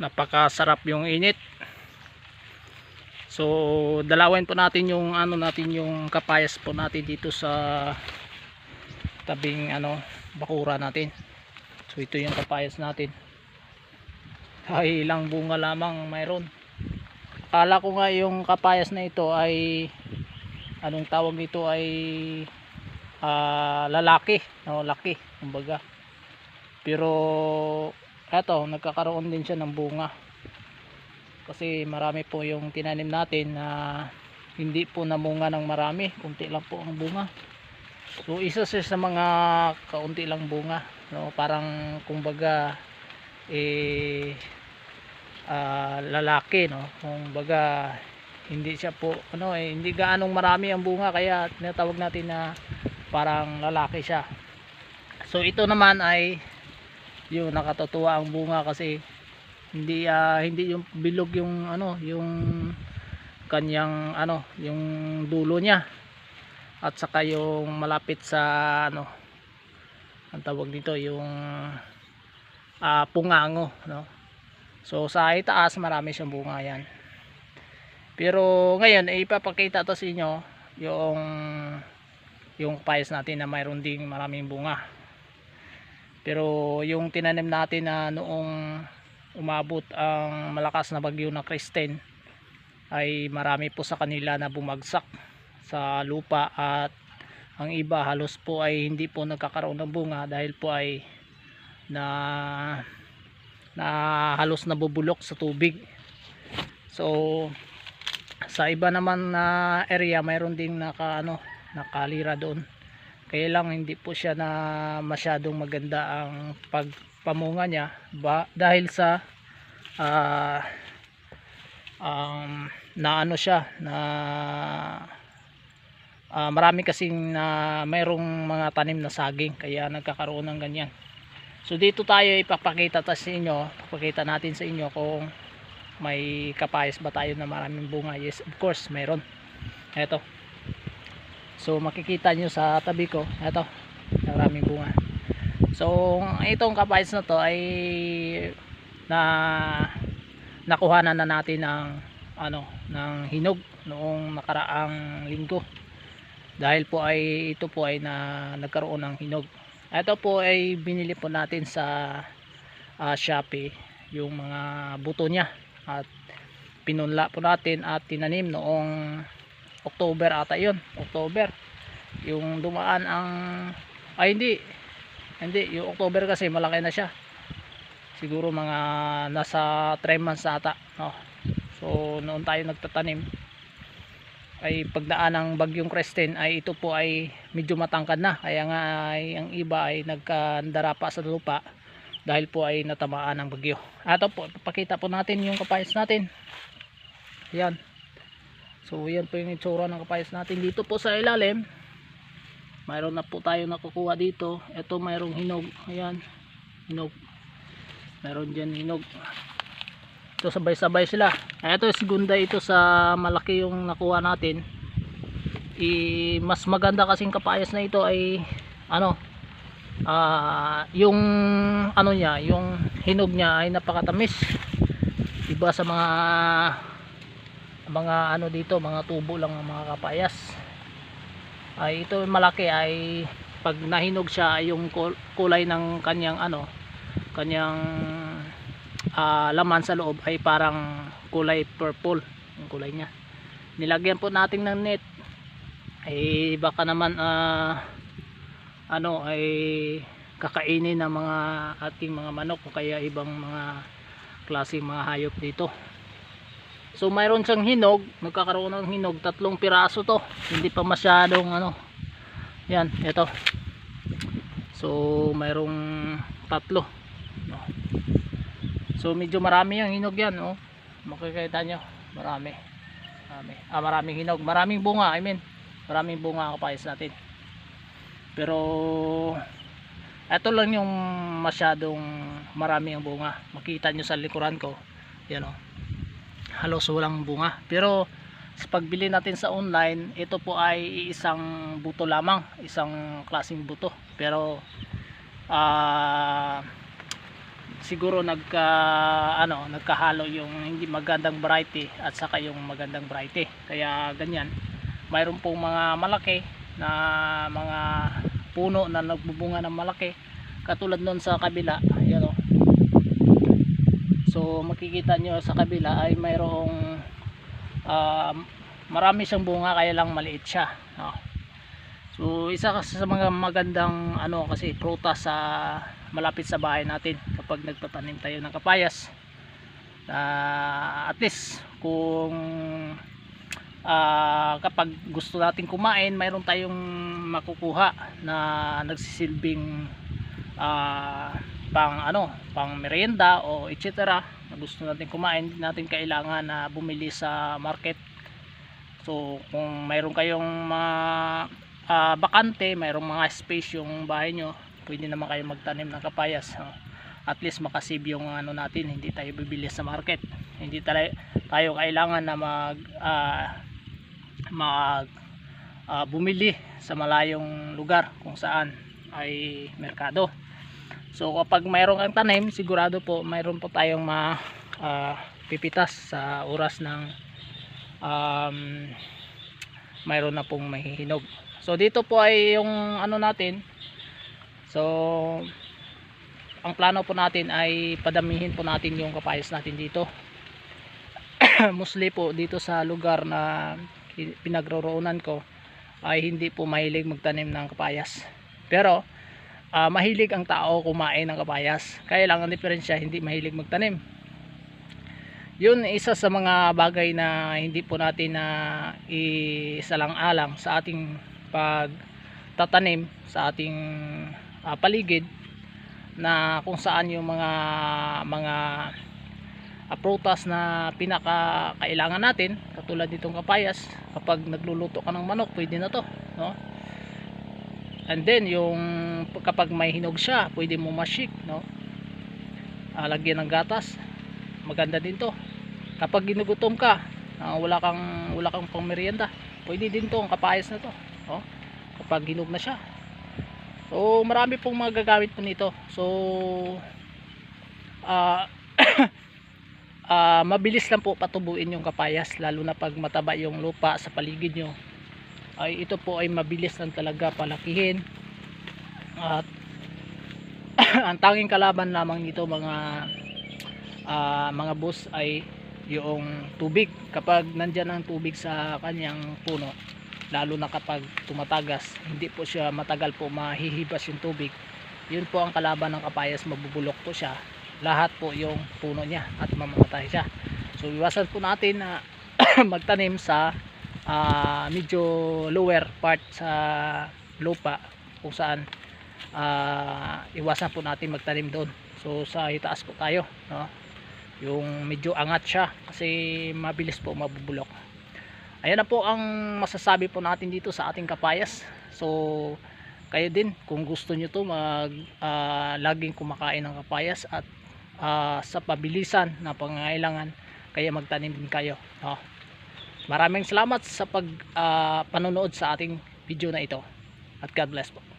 napakasarap yung init. So dalawin po natin yung ano natin yung kapayas po natin dito sa tabing ano bakura natin. So ito yung kapayas natin. Ay ilang bunga lamang mayroon. Kala ko nga yung kapayas na ito ay anong tawag nito ay ah, lalaki no laki kumbaga. Pero eto nagkakaroon din siya ng bunga. Kasi marami po yung tinanim natin na hindi po namunga ng marami. Kunti lang po ang bunga. So isa siya sa mga kaunti lang bunga. No parang kumbaga eh ah, lalaki no? Kumbaga hindi siya po ano eh hindi gaanong marami ang bunga. Kaya tinatawag natin na parang lalaki siya. So ito naman ay yung nakatutuwa ang bunga kasi hindi ah, hindi yung bilog yung ano yung kanyang ano yung dulo niya. At saka yung malapit sa ano ang tawag dito yung ah, pungango no? So sa itaas marami siyang bunga yan. Pero ngayon ipapakita to sa inyo yung yung payas natin na mayroon ding maraming bunga pero yung tinanim natin na noong umabot ang malakas na bagyo na Kristen ay marami po sa kanila na bumagsak sa lupa at ang iba halos po ay hindi po nagkakaroon ng bunga dahil po ay na na halos nabubulok sa tubig. So sa iba naman na area mayroon ding naka ano nakalira doon kaya lang hindi po siya na masyadong maganda ang pagpamunga niya. Ba, dahil sa ah, um, na ano siya na ah, marami kasing na mayroong mga tanim na saging kaya nagkakaroon ng ganyan. So dito tayo ipapakita ta sa inyo papakita natin sa inyo kung may kapayas ba tayo na maraming bunga. Yes of course mayroon. Eto So makikita nyo sa tabi ko, ito, maraming bunga. So itong kapayas na to ay na nakuhanan na natin ng ano, ng hinog noong nakaraang linggo. Dahil po ay ito po ay na nagkaroon ng hinog. Ito po ay binili po natin sa ah, Shopee yung mga buto niya at pinunla po natin at tinanim noong October ata yun. October. Yung dumaan ang ay hindi. Hindi yung October kasi malaki na siya. Siguro mga nasa 3 months ata no? so noon tayo nagtatanim. Ay pagdaan ng bagyong Kristen ay ito po ay medyo matangkad na. Kaya nga ay, ang iba ay nagkandara pa sa lupa dahil po ay natamaan ng bagyo. Ato po papakita po natin yung kapayas natin. Yan So yan po yung itsura ng kapayas natin dito po sa ilalim. Mayroon na po tayo nakukuha dito. Ito mayroong hinog. Ayan. Hinog. Mayroon dyan hinog. Ito sabay-sabay sila. Ito segunda ito sa malaki yung nakuha natin. I, mas maganda kasing kapayas na ito ay ano ah yung ano niya yung hinog niya ay napakatamis iba sa mga mga ano dito mga tubo lang ang mga kapayas. Ay ito malaki ay pag nahinog siya yung kul- kulay ng kanyang ano kanyang ah, laman sa loob ay parang kulay purple yung kulay niya. Nilagyan po natin ng net. Ay baka naman ah, ano ay kakainin ng mga ating mga manok o kaya ibang mga klaseng mga hayop dito So mayroon siyang hinog, nagkakaroon ng hinog, tatlong piraso to. Hindi pa masyadong ano. Yan, ito. So mayroong tatlo. So medyo marami yung hinog yan, oh. Makikita nyo, marami. Marami. Ah, maraming hinog, maraming bunga, I mean. Maraming bunga kapayas natin. Pero ito lang yung masyadong marami ang bunga. Makita nyo sa likuran ko. Yan oh halos walang bunga. Pero sa pagbili natin sa online ito po ay isang buto lamang isang klaseng buto. Pero ah siguro nagka ano nagkahalo yung hindi magandang variety at saka yung magandang variety. Kaya ganyan. Mayroon pong mga malaki na mga puno na nagbubunga ng malaki. Katulad nun sa kabila ayan o so makikita nyo sa kabila ay mayroong ah, marami siyang bunga kaya lang maliit siya no? so isa kasi sa mga magandang ano kasi prutas sa malapit sa bahay natin kapag nagtatanim tayo ng kapayas Ah, at least kung ah, kapag gusto natin kumain mayroon tayong makukuha na nagsisilbing ah, pang ano pang merienda o etc na gusto natin kumain hindi natin kailangan na bumili sa market. So kung mayroon kayong mga ah, bakante mayroong mga space yung bahay nyo pwede naman kayo magtanim ng kapayas at least makasave yung ano natin hindi tayo bibili sa market. Hindi tayo, tayo kailangan na mag ah, mag ah, bumili sa malayong lugar kung saan ay merkado so kapag mayroon kang tanim sigurado po mayroon po tayong ma ah, pipitas sa oras ng um, mayroon na pong mahihinog. So dito po ay yung ano natin. So ang plano po natin ay padamihin po natin yung kapayas natin dito. Mostly po dito sa lugar na pinagroroonan ko ay hindi po mahilig magtanim ng kapayas. Pero ah, mahilig ang tao kumain ng kapayas kaya lang ang diferensya hindi mahilig magtanim. Yun isa sa mga bagay na hindi po natin na isalang-alang sa ating pagtatanim sa ating ah, paligid na kung saan yung mga mga ah, prutas na pinaka kailangan natin katulad nitong kapayas kapag nagluluto ka ng manok pwede na to no and then yung kapag may hinog siya pwede mo mashik no Ah, lagyan ng gatas maganda din to kapag ginugutom ka ah, wala kang wala kang pang merienda pwede din to ang kapayas na to no? kapag hinog na siya So marami pong magagamit po nito. So ah ah, mabilis lang po patubuin yung kapayas lalo na pag mataba yung lupa sa paligid nyo. Ay ito po ay mabilis lang talaga palakihin. At ang tanging kalaban lamang nito mga ah, mga boss ay yung tubig. Kapag nandyan ang tubig sa kanyang puno, lalo na kapag tumatagas hindi po siya matagal po mahihibas yung tubig yun po ang kalaban ng kapayas mabubulok po siya lahat po yung puno niya at mamamatay siya so iwasan po natin na magtanim sa ah, medyo lower part sa lupa kung saan ah, iwasan po natin magtanim doon so sa itaas po tayo no? yung medyo angat siya kasi mabilis po mabubulok ayan na po ang masasabi po natin dito sa ating kapayas so kayo din kung gusto nyo to mag ah, laging kumakain ng kapayas at ah, sa pabilisan na pangangailangan kaya magtanim din kayo no? Maraming salamat sa pag ah, panonood sa ating video na ito. At God bless po